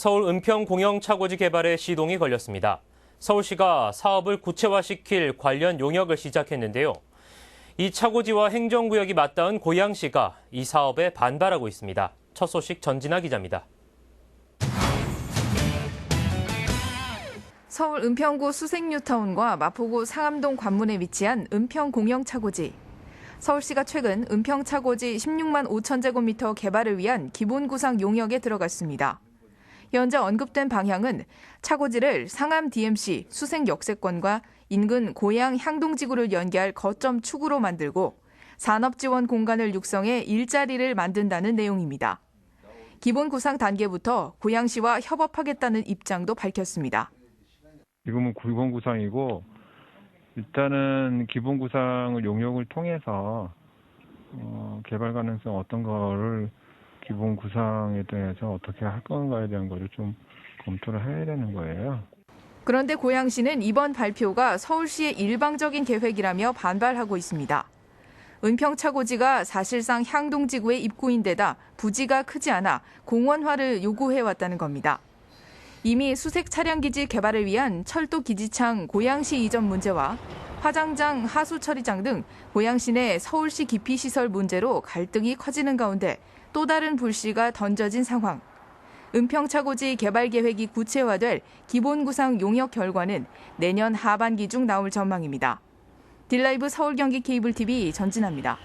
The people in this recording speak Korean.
서울 은평 공영 차고지 개발에 시동이 걸렸습니다. 서울시가 사업을 구체화시킬 관련 용역을 시작했는데요. 이 차고지와 행정구역이 맞닿은 고양시가 이 사업에 반발하고 있습니다. 첫 소식 전진아 기자입니다. 서울 은평구 수색뉴타운과 마포구 상암동 관문에 위치한 은평 공영차고지. 서울시가 최근 은평차고지 16만 5천 제곱미터 개발을 위한 기본구상 용역에 들어갔습니다. 현재 언급된 방향은 차고지를 상암 DMC 수색 역세권과 인근 고양 향동지구를 연계할 거점 축으로 만들고 산업 지원 공간을 육성해 일자리를 만든다는 내용입니다. 기본 구상 단계부터 고양시와 협업하겠다는 입장도 밝혔습니다. 지금은 기본 구상이고 일단은 기본 구상을 용역을 통해서 어, 개발 가능성 어떤 거를 기본 구상에 대해서 어떻게 할 건가에 대한 거를 좀 검토를 해야 되는 거예요. 그런데 고양시는 이번 발표가 서울시의 일방적인 계획이라며 반발하고 있습니다. 은평차고지가 사실상 향동지구의 입구인데다 부지가 크지 않아 공원화를 요구해왔다는 겁니다. 이미 수색 차량기지 개발을 위한 철도 기지창 고양시 이전 문제와 화장장, 하수 처리장 등 고양시 내 서울시 기피시설 문제로 갈등이 커지는 가운데 또 다른 불씨가 던져진 상황. 은평차고지 개발 계획이 구체화될 기본구상 용역 결과는 내년 하반기 중 나올 전망입니다. 딜라이브 서울 경기 케이블 TV 전진합니다.